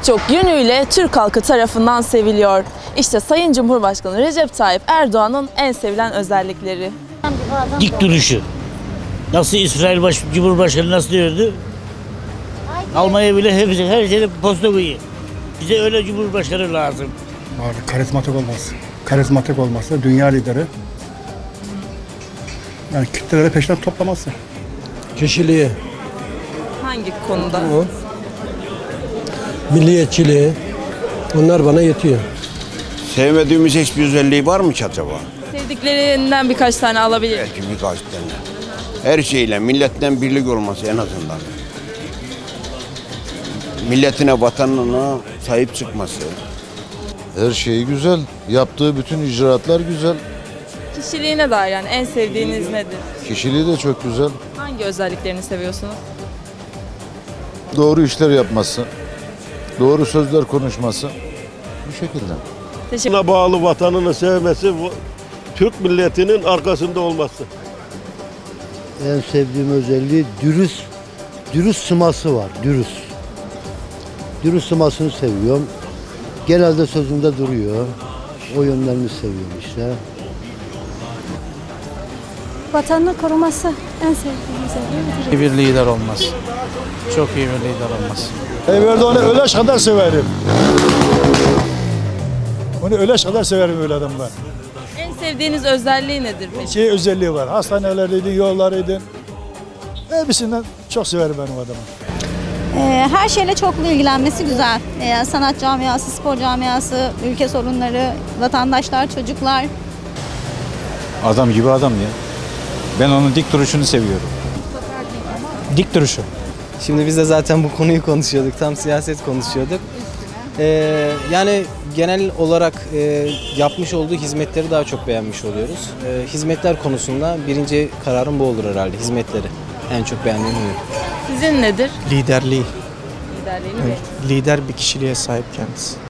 pek çok yönüyle Türk halkı tarafından seviliyor. İşte Sayın Cumhurbaşkanı Recep Tayyip Erdoğan'ın en sevilen özellikleri. dik duruşu. Nasıl İsrail baş, Cumhurbaşkanı nasıl diyordu? Almanya bile hepsi her şeyde posta koyuyor. Bize öyle Cumhurbaşkanı lazım. Var, karizmatik olması. Karizmatik olması, dünya lideri. Yani kitleleri peşinden toplaması. Kişiliği, Hangi konuda? Milliyetçiliği onlar bana yetiyor. Sevmediğimiz hiçbir özelliği var mı ki acaba? Sevdiklerinden birkaç tane alabilir. Belki birkaç tane. Her şeyle milletten birlik olması en azından. Milletine, vatanına sahip çıkması. Her şey güzel. Yaptığı bütün icraatlar güzel. Kişiliğine dair yani en sevdiğiniz nedir? Kişiliği de çok güzel. Hangi özelliklerini seviyorsunuz? Doğru işler yapması. Doğru sözler konuşması. Bu şekilde. Teşekkür Buna bağlı vatanını sevmesi, Türk milletinin arkasında olması. En sevdiğim özelliği dürüst, dürüst sıması var, dürüst. Dürüst sımasını seviyorum. Genelde sözünde duruyor. O yönlerini seviyorum işte. Vatanını koruması en sevdiğim özelliği. İyi bir lider olmaz. Çok iyi bir lider olmaz. Erdoğan'ı öleş kadar severim. Onu öleş kadar severim öyle adam ben. En sevdiğiniz özelliği nedir peki? Şey özelliği var. Hastanelerdeydi, yollarıydı. Hepsinden çok severim ben o adamı. Ee, her şeyle çoklu ilgilenmesi güzel. Ee, sanat camiası, spor camiası, ülke sorunları, vatandaşlar, çocuklar. Adam gibi adam ya. Ben onun dik duruşunu seviyorum. Dik duruşu. Şimdi biz de zaten bu konuyu konuşuyorduk. Tam siyaset konuşuyorduk. Ee, yani genel olarak e, yapmış olduğu hizmetleri daha çok beğenmiş oluyoruz. Ee, hizmetler konusunda birinci kararım bu olur herhalde. Hizmetleri. En çok beğendiğim bu. Sizin nedir? Liderliği. Liderliğiniz. Lider bir kişiliğe sahip kendisi.